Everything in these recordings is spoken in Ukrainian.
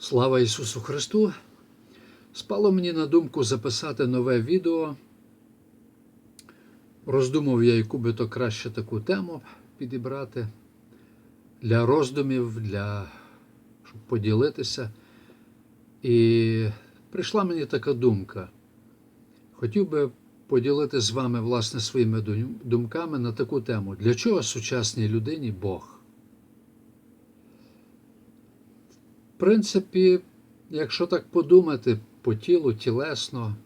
Слава Ісусу Христу! Спало мені на думку записати нове відео. Роздумав я, яку би то краще таку тему підібрати для роздумів, для щоб поділитися. І прийшла мені така думка. Хотів би поділити з вами власне своїми думками на таку тему. Для чого сучасній людині Бог? В принципі, якщо так подумати по тілу, тілесно,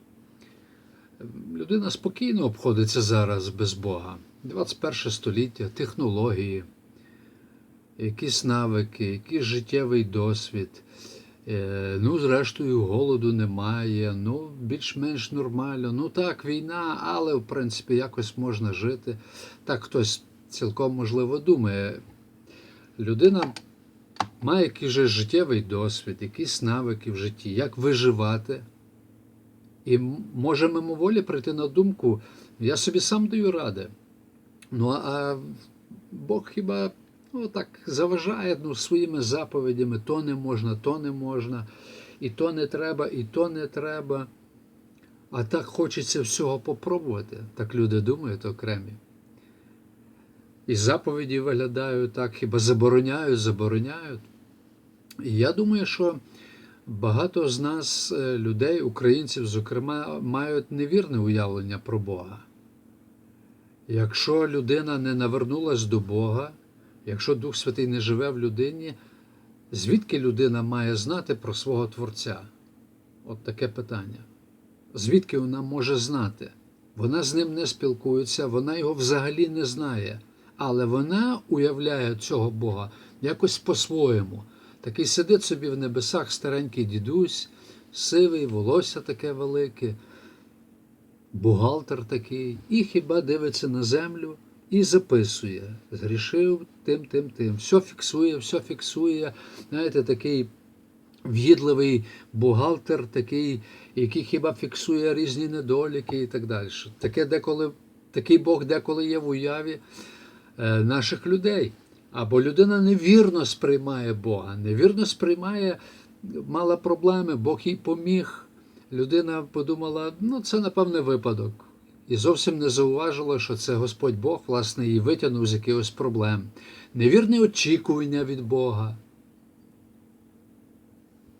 людина спокійно обходиться зараз без Бога. 21 століття, технології, якісь навики, якийсь життєвий досвід. Е, Ну, зрештою, голоду немає, ну, більш-менш нормально. Ну так, війна, але в принципі якось можна жити. Так хтось цілком можливо думає. Людина має якийсь життєвий досвід, якісь навики в житті, як виживати. І може мимоволі прийти на думку, я собі сам даю ради. Ну а Бог хіба ну, так заважає ну, своїми заповідями, то не можна, то не можна, і то не треба, і то не треба. А так хочеться всього попробувати. Так люди думають окремі. І заповіді виглядають так, хіба забороняють, забороняють. Я думаю, що багато з нас, е, людей, українців, зокрема, мають невірне уявлення про Бога. Якщо людина не навернулась до Бога, якщо Дух Святий не живе в людині, звідки людина має знати про свого Творця? От таке питання. Звідки вона може знати? Вона з ним не спілкується, вона його взагалі не знає. Але вона уявляє цього Бога якось по-своєму. Такий сидить собі в небесах старенький дідусь, сивий, волосся таке велике, бухгалтер такий, і хіба дивиться на землю і записує. Згрішив тим, тим, тим. Все фіксує, все фіксує. Знаєте, такий в'їдливий бухгалтер, такий, який хіба фіксує різні недоліки і так далі. Таке деколи, такий Бог деколи є в уяві е, наших людей. Або людина невірно сприймає Бога, невірно сприймає, мала проблеми, Бог їй поміг. Людина подумала, ну це напевне випадок. І зовсім не зауважила, що це Господь Бог, власне, її витягнув з якихось проблем. Невірне очікування від Бога.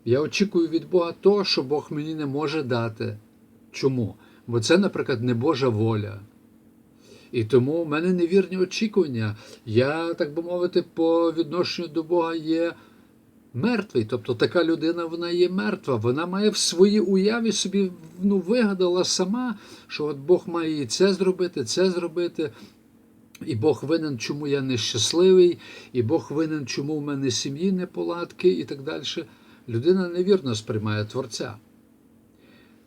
Я очікую від Бога того, що Бог мені не може дати. Чому? Бо це, наприклад, не Божа воля. І тому в мене невірні очікування. Я, так би мовити, по відношенню до Бога є мертвий. Тобто така людина вона є мертва. Вона має в своїй уяві собі ну, вигадала сама, що от Бог має і це зробити, це зробити. І Бог винен, чому я нещасливий, і Бог винен, чому в мене сім'ї неполадки, і так далі. Людина невірно сприймає Творця.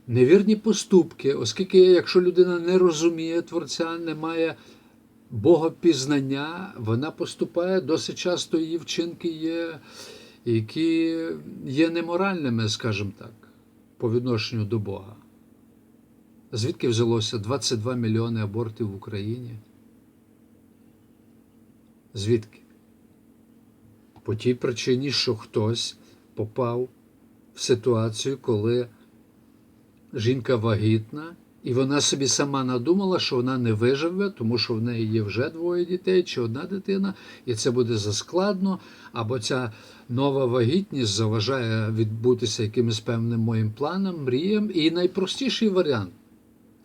Невірні поступки, оскільки якщо людина не розуміє Творця, не має богопізнання, вона поступає досить часто її вчинки є, які є неморальними, скажімо так, по відношенню до Бога. Звідки взялося 22 мільйони абортів в Україні? Звідки? По тій причині, що хтось попав в ситуацію, коли жінка вагітна, і вона собі сама надумала, що вона не виживе, тому що в неї є вже двоє дітей чи одна дитина, і це буде заскладно, або ця нова вагітність заважає відбутися якимось певним моїм планам, мріям. І найпростіший варіант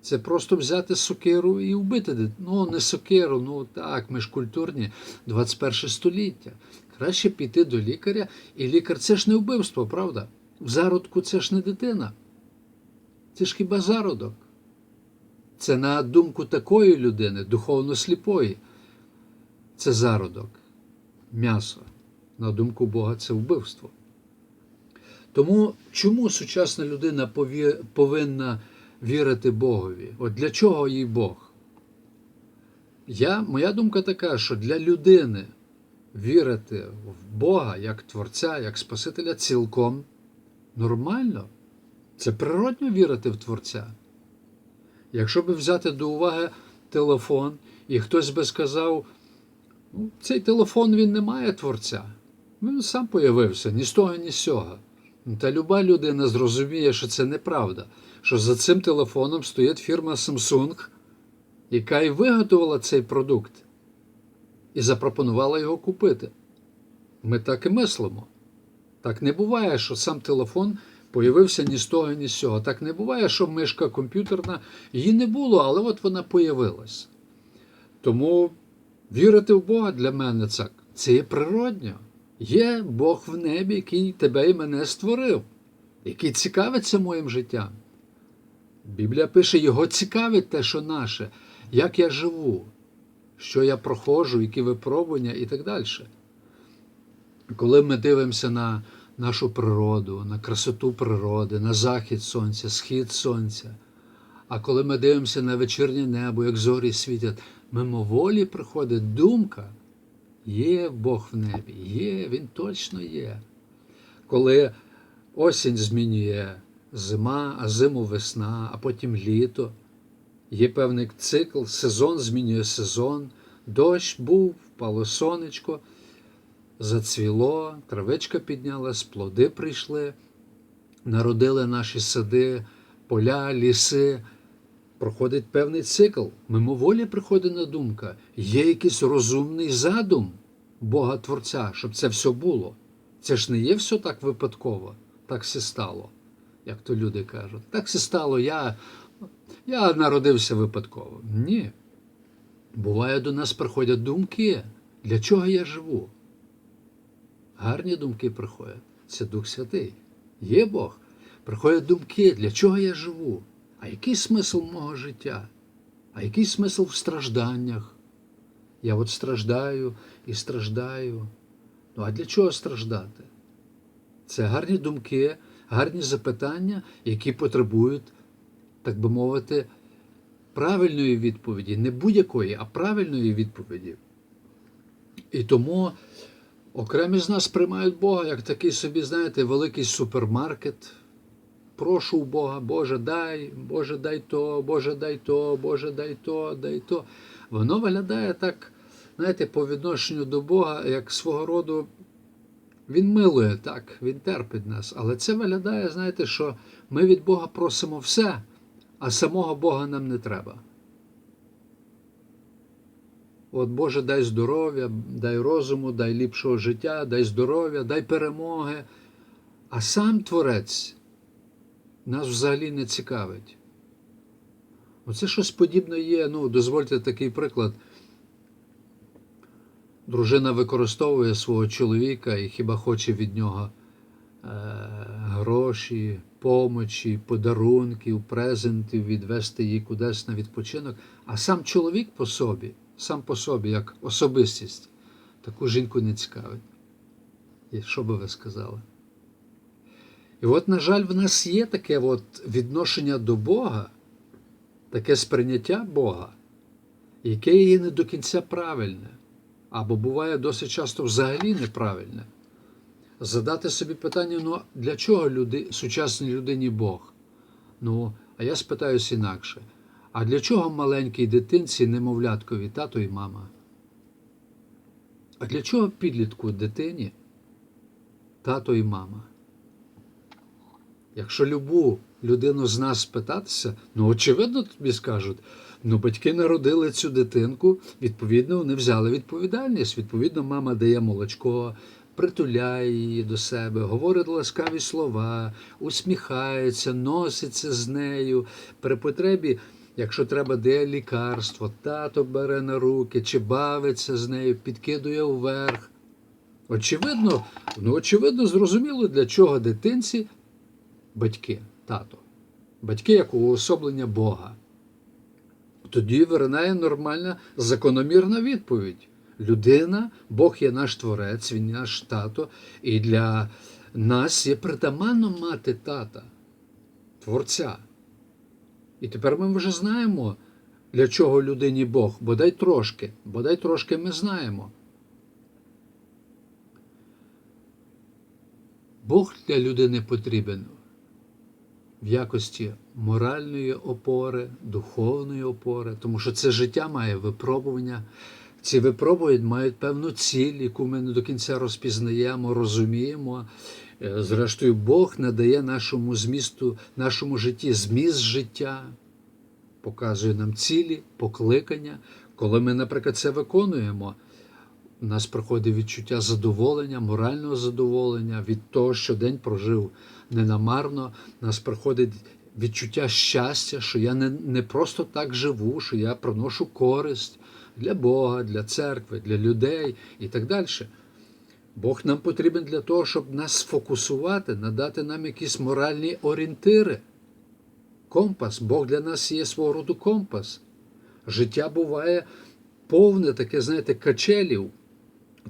це просто взяти сокиру і вбити дитину. Ну, не сокиру, ну так, ми ж культурні, 21 століття. Краще піти до лікаря, і лікар це ж не вбивство, правда? В зародку це ж не дитина. Це ж хіба зародок? Це на думку такої людини, духовно сліпої. Це зародок, м'ясо. На думку Бога, це вбивство. Тому чому сучасна людина пові- повинна вірити Богові? От для чого їй Бог? Я, моя думка така, що для людини вірити в Бога як Творця, як Спасителя цілком нормально. Це природньо вірити в Творця. Якщо би взяти до уваги телефон, і хтось би сказав, ну, цей телефон він не має творця. Він сам появився ні з того, ні з цього. Ну, Та люба людина зрозуміє, що це неправда, що за цим телефоном стоїть фірма Samsung, яка і виготовила цей продукт і запропонувала його купити. Ми так і мислимо. Так не буває, що сам телефон появився ні з того, ні з цього. Так не буває, що мишка комп'ютерна, її не було, але от вона появилась. Тому вірити в Бога для мене це, це є природньо. Є Бог в небі, який тебе і мене створив, який цікавиться моїм життям. Біблія пише, його цікавить те, що наше, як я живу, що я проходжу, які випробування і так далі. Коли ми дивимося на нашу природу, на красоту природи, на захід сонця, схід сонця, а коли ми дивимося на вечірнє небо, як зорі світять, мимоволі приходить думка, є Бог в небі, є, Він точно є. Коли осінь змінює зима, а зиму весна, а потім літо, є певний цикл, сезон змінює сезон, дощ був, впало сонечко зацвіло, травичка піднялась, плоди прийшли, народили наші сади, поля, ліси. Проходить певний цикл. Мимоволі приходить на думка, є якийсь розумний задум Бога Творця, щоб це все було. Це ж не є все так випадково, так все стало, як то люди кажуть. Так все стало, я, я народився випадково. Ні. Буває, до нас приходять думки, для чого я живу. Гарні думки приходять. Це Дух Святий. Є Бог. Приходять думки, для чого я живу? А який смисл мого життя? А який смисл в стражданнях? Я от страждаю і страждаю. Ну а для чого страждати? Це гарні думки, гарні запитання, які потребують, так би мовити, правильної відповіді, не будь-якої, а правильної відповіді. І тому окремі з нас приймають Бога як такий собі, знаєте, великий супермаркет. Прошу у Бога, Боже, дай, Боже, дай то, Боже, дай то, Боже, дай то, дай то. Воно виглядає так, знаєте, по відношенню до Бога, як свого роду. Він милує так, він терпить нас. Але це виглядає, знаєте, що ми від Бога просимо все, а самого Бога нам не треба. От Боже, дай здоров'я, дай розуму, дай ліпшого життя, дай здоров'я, дай перемоги. А сам Творець нас взагалі не цікавить. Оце щось подібне є. Ну, дозвольте такий приклад. Дружина використовує свого чоловіка і хіба хоче від нього е, гроші, помочі, подарунків, презентів, відвести її кудись на відпочинок. А сам чоловік по собі, сам по собі, як особистість, таку жінку не цікавить. І що би ви сказали? І от, на жаль, в нас є таке от відношення до Бога, таке сприйняття Бога, яке є не до кінця правильне, або буває досить часто взагалі неправильне. Задати собі питання: ну для чого люди, сучасній людині Бог? Ну, а я спитаюсь інакше: а для чого маленькій дитинці, немовляткові тато і мама? А для чого підлітку дитині тато і мама? Якщо любу людину з нас спитатися, ну очевидно тобі скажуть, ну батьки народили цю дитинку, відповідно, вони взяли відповідальність. Відповідно, мама дає молочко, притуляє її до себе, говорить ласкаві слова, усміхається, носиться з нею. При потребі, якщо треба, дає лікарство, тато бере на руки, чи бавиться з нею, підкидує вверх. Очевидно, ну очевидно, зрозуміло, для чого дитинці батьки, тато, батьки як уособлення Бога. Тоді виринає нормальна закономірна відповідь. Людина, Бог є наш творець, Він наш тато, і для нас є притаманно мати тата, творця. І тепер ми вже знаємо, для чого людині Бог, бодай трошки, бодай трошки ми знаємо. Бог для людини потрібен в якості моральної опори, духовної опори, тому що це життя має випробування. Ці випробування мають певну ціль, яку ми не до кінця розпізнаємо, розуміємо. Е, Зрештою, Бог надає нашому змісту, нашому житті зміст життя, показує нам цілі, покликання. Коли ми, наприклад, це виконуємо, у нас приходить відчуття задоволення, морального задоволення від того, що день прожив ненамарно. У нас приходить відчуття щастя, що я не, не просто так живу, що я приношу користь для Бога, для церкви, для людей і так далі. Бог нам потрібен для того, щоб нас сфокусувати, надати нам якісь моральні орієнтири. Компас. Бог для нас є свого роду компас. Життя буває повне таке, знаєте, качелів,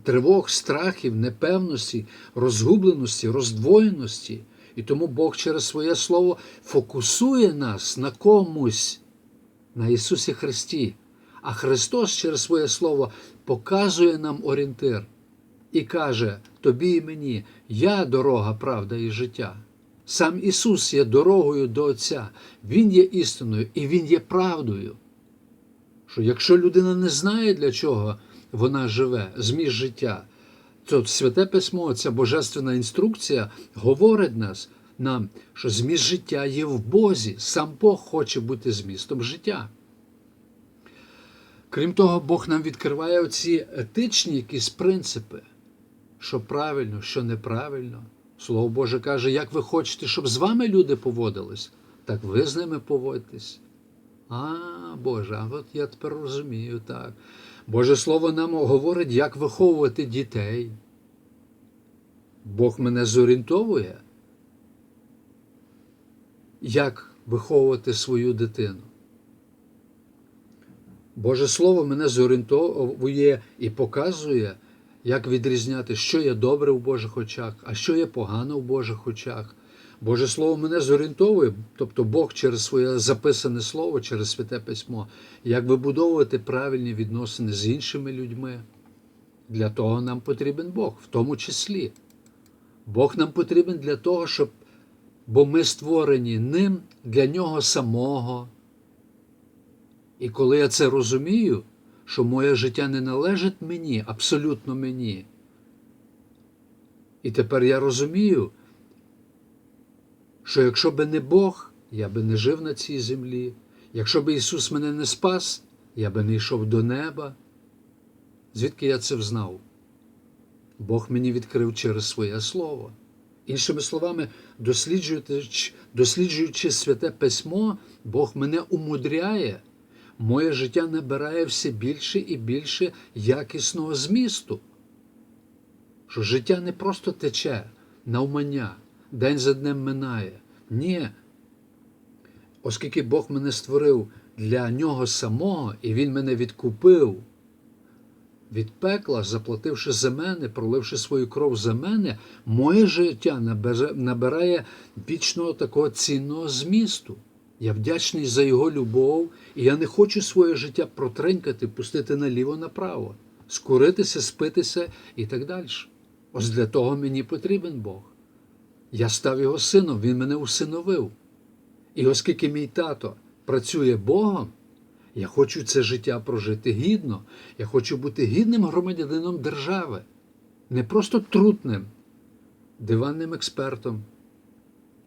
тривог, страхів, непевності, розгубленості, роздвоєності. І тому Бог через своє Слово фокусує нас на комусь, на Ісусі Христі. А Христос через своє Слово показує нам орієнтир і каже тобі і мені, я дорога, правда і життя. Сам Ісус є дорогою до Отця, Він є істиною і Він є правдою. Що якщо людина не знає, для чого вона живе, зміст життя, то Святе Письмо, ця божественна інструкція говорить нас, нам, що зміст життя є в Бозі, сам Бог хоче бути змістом життя. Крім того, Бог нам відкриває оці етичні якісь принципи, що правильно, що неправильно. Слово Боже каже, як ви хочете, щоб з вами люди поводились, так ви з ними поводьтесь. А, Боже, а от я тепер розумію так. Боже Слово нам говорить, як виховувати дітей. Бог мене зорієнтовує, як виховувати свою дитину. Боже Слово мене зорієнтовує і показує, як відрізняти, що є добре в Божих очах, а що є погано в Божих очах. Боже Слово мене зорієнтовує, тобто Бог через своє записане слово, через святе письмо, як вибудовувати правильні відносини з іншими людьми. Для того нам потрібен Бог, в тому числі. Бог нам потрібен для того, щоб, бо ми створені ним для нього самого. І коли я це розумію, що моє життя не належить мені, абсолютно мені. І тепер я розумію, що якщо би не Бог, я би не жив на цій землі. Якщо би Ісус мене не спас, я би не йшов до неба. Звідки я це взнав? Бог мені відкрив через своє Слово. Іншими словами, досліджуючи, досліджуючи святе письмо, Бог мене умудряє. Моє життя набирає все більше і більше якісного змісту. Що життя не просто тече навмання, день за днем минає. Ні. Оскільки Бог мене створив для нього самого, і Він мене відкупив від пекла, заплативши за мене, проливши свою кров за мене, моє життя набирає вічного такого цінного змісту. Я вдячний за його любов, і я не хочу своє життя протренькати, пустити наліво-направо, скуритися, спитися і так далі. Ось для того мені потрібен Бог. Я став його сином, він мене усиновив. І оскільки мій тато працює Богом, я хочу це життя прожити гідно, я хочу бути гідним громадянином держави, не просто трутним, диванним експертом,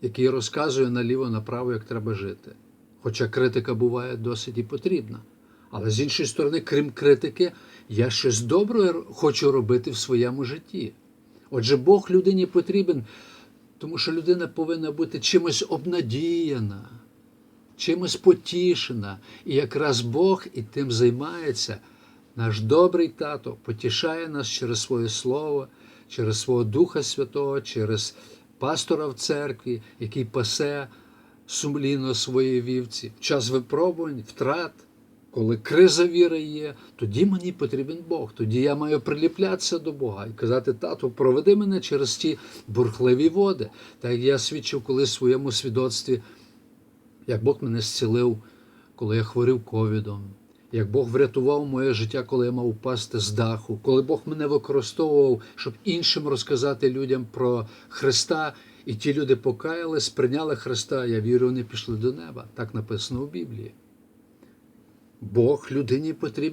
який розказує наліво-направо, як треба жити. Хоча критика буває досить і потрібна. Але з іншої сторони, крім критики, я щось добре хочу робити в своєму житті. Отже, Бог людині потрібен, тому що людина повинна бути чимось обнадіяна, чимось потішена. І якраз Бог і тим займається. Наш добрий тато потішає нас через своє слово, через свого Духа Святого, через пастора в церкві, який пасе сумлінно своїй вівці. В час випробувань, втрат, коли криза віри є, тоді мені потрібен Бог. Тоді я маю приліплятися до Бога і казати, тату, проведи мене через ті бурхливі води. Так як я свідчив колись в своєму свідоцтві, як Бог мене зцілив, коли я хворів ковідом. Як Бог врятував моє життя, коли я мав упасти з даху, коли Бог мене використовував, щоб іншим розказати людям про Христа, і ті люди покаялись, прийняли Христа, я вірю, вони пішли до неба. Так написано у Біблії. Бог людині потрібен.